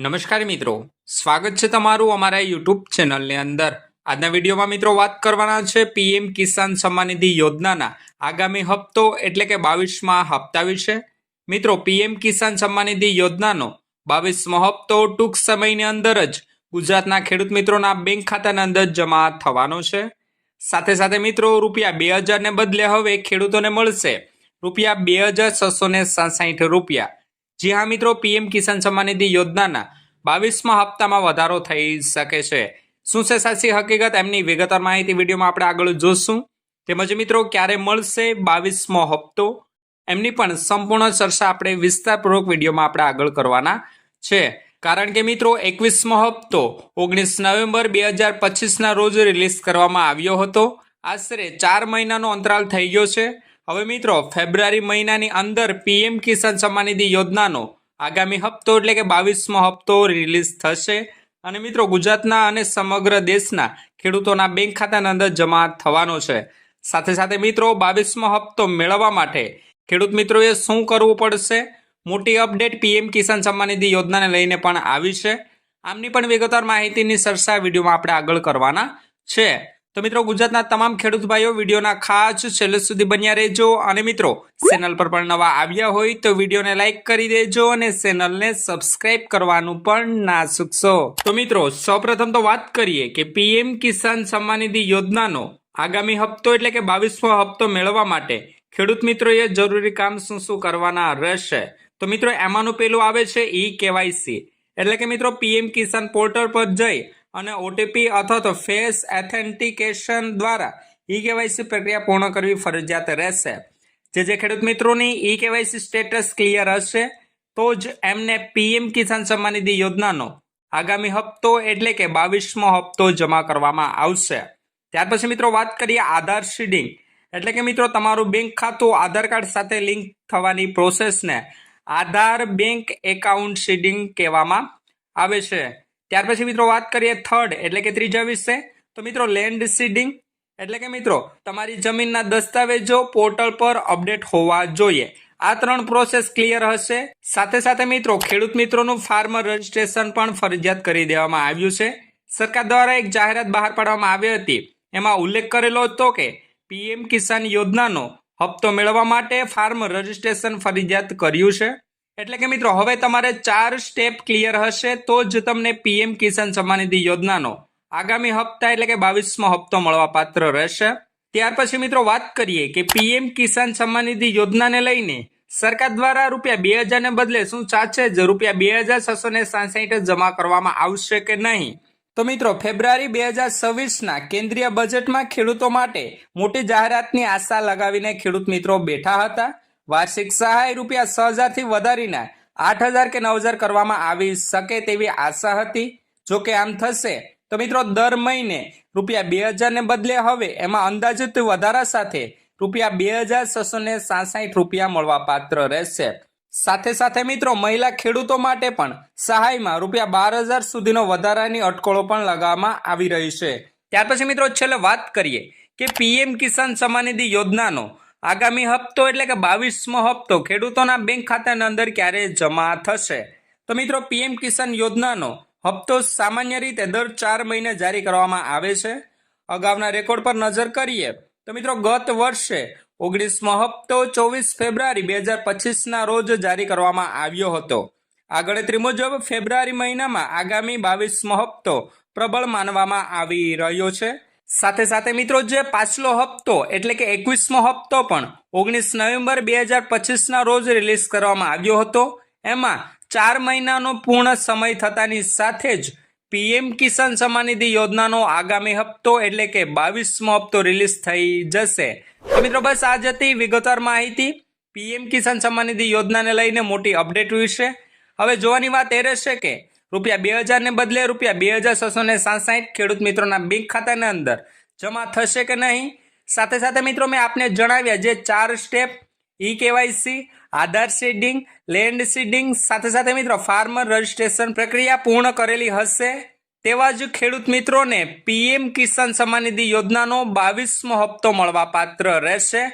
નમસ્કાર મિત્રો. સ્વાગત છે તમારું અમારા યુટ્યુબ ચેનલની અંદર. આજના વિડીયોમાં મિત્રો વાત કરવાના છે પીએમ કિસાન સન્માન નિધિ યોજનાના આગામી હપ્તો એટલે કે બાવીસમાં હપ્તા વિશે. મિત્રો, પીએમ કિસાન સન્માન નિધિ યોજનાનો બાવીસમો હપ્તો ટૂંક સમયની અંદર જ ગુજરાતના ખેડૂત મિત્રોના બેંક ખાતાના અંદર જમા થવાનો છે. સાથે સાથે મિત્રો, રૂપિયા બે હજારને બદલે હવે ખેડૂતોને મળશે. રૂપિયા બે હજાર છસો ને સાસઠ રૂપિયા. જી હા મિત્રો, પીએમ કિસાન સન્માન નિધિ યોજનાના બાવીસમાં હપ્તામાં વધારો થઈ શકે છે. શું છે સાચી હકીકત? એમની વિગતવાર માહિતી વિડીયોમાં આપણે આગળ જોશું. તેમજ મિત્રો, ક્યારે મળશે બાવીસમો હપ્તો? એમની પણ સંપૂર્ણ ચર્ચા આપણે વિસ્તારપૂર્વક વિડીયોમાં આપણે આગળ કરવાના છે. કારણ કે મિત્રો, એકવીસમો હપ્તો ઓગણીસ નવેમ્બર બે હજાર પચીસના રોજ રિલીઝ કરવામાં આવ્યો હતો. આશરે ચાર મહિનાનો અંતરાલ થઈ ગયો છે. હવે મિત્રો, ફેબ્રુઆરી મહિનાની અંદર પીએમ કિસાન સન્માન નિધિ યોજનાનો આગામી હપ્તો એટલે કે બાવીસમો હપ્તો રિલીઝ થશે. અને મિત્રો, ગુજરાતના અને સમગ્ર દેશના ખેડૂતોના બેંક ખાતાના અંદર જમા થવાનો છે. સાથે સાથે મિત્રો, બાવીસમો હપ્તો મેળવવા માટે ખેડૂત મિત્રોએ શું કરવું પડશે? મોટી અપડેટ પીએમ કિસાન સન્માન નિધિ યોજનાને લઈને પણ આવી છે. આમની પણ વિગતવાર માહિતીની ચર્ચા વિડીયોમાં આપણે આગળ કરવાના છે. તો મિત્રો, ગુજરાતના તમામ ખેડૂત ભાઈઓ, વિડીયોના ખાસ છેલ્લે સુધી બન્યા રહેજો. અને મિત્રો, ચેનલ પર પણ નવા આવ્યા હોય તો વિડીયોને લાઈક કરી દેજો અને ચેનલને સબસ્ક્રાઇબ કરવાનું પણ ના ચૂકશો તો મિત્રો, સૌપ્રથમ તો વાત કરીએ કે પીએમ કિસાન સન્માન નિધિ યોજનાનો આગામી હપ્તો એટલે કે બાવીસમો હપ્તો મેળવવા માટે ખેડૂત મિત્રોએ જરૂરી કામ શું શું કરવાના રહેશે? તો મિત્રો, એમાંનું પેલું આવે છે ઈ કેવાયસી. એટલે કે મિત્રો, પીએમ કિસાન પોર્ટલ પર જઈ અને ઓટીપી અથવા તો ફેસ એથેન્ટિકેશન દ્વારા ઈ કેવાયસી પ્રક્રિયા પૂર્ણ કરવી ફરજિયાત રહેશે. જે જે ખેડૂત મિત્રોની ઈ કેવાયસી સ્ટેટસ ક્લિયર હશે, તો જ એમને પીએમ કિસાન સન્માન નિધિ યોજનાનો આગામી હપ્તો એટલે કે બાવીસમો હપ્તો જમા કરવામાં આવશે. ત્યાર પછી મિત્રો વાત કરીએ આધાર શીડિંગ. એટલે કે મિત્રો તમારું બેંક ખાતું, આધાર કાર્ડ સાથે લિંક થવાની પ્રોસેસને આધાર બેંક એકાઉન્ટ શીડિંગ કહેવામાં આવે છે. ત્યાર પછી મિત્રો વાત કરીએ થર્ડ એટલે કે ત્રીજા વિશે. તો મિત્રો લેન્ડ સીડિંગ એટલે કે મિત્રો તમારી જમીનના દસ્તાવેજો પોર્ટલ પર અપડેટ હોવા જોઈએ. આ ત્રણ પ્રોસેસ ક્લિયર હશે. સાથે સાથે મિત્રો ખેડૂત મિત્રોનું ફાર્મર રજિસ્ટ્રેશન પણ ફરજિયાત કરી દેવામાં આવ્યું છે. સરકાર દ્વારા એક જાહેરાત બહાર પાડવામાં આવી હતી. એમાં ઉલ્લેખ કરેલો હતો કે પીએમ કિસાન યોજનાનો હપ્તો મેળવવા માટે ફાર્મ રજિસ્ટ્રેશન ફરજિયાત કર્યું છે. એટલે કે મિત્રો, હવે તમારે ચાર સ્ટેપ ક્લિયર હશે તો જ તમને પીએમ કિસાન સન્માન યોજનાનો આગામી હપ્તા એટલે કે બાવીસમો હપ્તો મળવા પાત્ર રહેશે. ત્યાર પછી મિત્રો, વાત કરીએ કે પીએમ કિસાન સન્માન યોજનાને લઈને સરકાર દ્વારા રૂપિયા બે હજારને બદલે શું સાચે જ રૂપિયા બે હજાર છસો ને સાસઠ જમા કરવામાં આવશે કે નહીં? તો મિત્રો, ફેબ્રુઆરી બે હજાર છવ્વીસના કેન્દ્રીય બજેટમાં ખેડૂતો માટે મોટી જાહેરાતની આશા લગાવીને ખેડૂત મિત્રો બેઠા હતા. વાર્ષિક સહાય રૂપિયા છ હજારથી વધારીને આઠ હજાર કે નવ હજાર કરવામાં આવી શકે તેવી આશા હતી. જો કે આમ થશે, તો મિત્રો દર મહિને રૂપિયા બે હજારને બદલે હવે એમાં અંદાજિત વધારા સાથે રૂપિયા બે હજાર છસો ને સાસઠ રૂપિયા મળવા પાત્ર રહેશે. સાથે સાથે મિત્રો મહિલા ખેડૂતો માટે પણ સહાયમાં રૂપિયા બાર હજાર સુધીનો વધારાની અટકળો પણ લગાવવામાં આવી રહી છે. ત્યાર પછી મિત્રો છેલ્લે વાત કરીએ કે પીએમ કિસાન સન્માન નિધિ યોજનાનો આગામી હપ્તો એટલે કે બાવીસમો હપ્તો ખેડૂતોના બેંક ખાતાની અંદર ક્યારે જમા થશે? તો મિત્રો, પીએમ કિસાન યોજનાનો હપ્તો સામાન્ય રીતે દર ચાર મહિને જારી કરવામાં આવે છે. અગાઉના રેકોર્ડ પર નજર કરીએ તો મિત્રો, ગત વર્ષે ઓગણીસમો હપ્તો ચોવીસ ફેબ્રુઆરી બે હજાર પચીસના રોજ જારી કરવામાં આવ્યો હતો. આ ગણતરી મુજબ ફેબ્રુઆરી મહિનામાં આગામી બાવીસમો હપ્તો પ્રબળ માનવામાં આવી રહ્યો છે. સાથે સાથે મિત્રો જે પાછલો હપ્તો, એટલે કે એકવીસમો હપ્તો પણ ઓગણીસ નવેમ્બર બે હજાર પચીસના રોજ રિલીઝ કરવામાં આવ્યો હતો. એમાં ચાર મહિનાનો પૂર્ણ સમય થતાની સાથે જ પીએમ કિસાન સમાનિધિ યોજનાનો આગામી હપ્તો, એટલે કે બાવીસમો હપ્તો રિલીઝ થઈ જશે. તો મિત્રો બસ આજ હતી વિગતવાર માહિતી. પીએમ કિસાન સમાનિધિ યોજનાને લઈને મોટી અપડેટ વિશે. હવે જોવાની વાત એ રહેશે કે રૂપિયા બે હજારને બદલે રૂપિયા બે હજાર છસો ને સાસઠ ખેડૂત મિત્રોના બેંક ખાતાની અંદર જમા થશે કે નહીં? સાથે સાથે મિત્રો, મેં આપને જણાવ્યા જે ચાર step E KYC Aadhaar seeding land seeding સાથે સાથે મિત્રો ફાર્મર રજિસ્ટ્રેશન પ્રક્રિયા પૂર્ણ કરેલી હશે. તેવા જ ખેડૂત મિત્રોને પીએમ કિસાન સન્માન નિધિ યોજનાનો બાવીસમો હપ્તો મળવા પાત્ર રહેશે.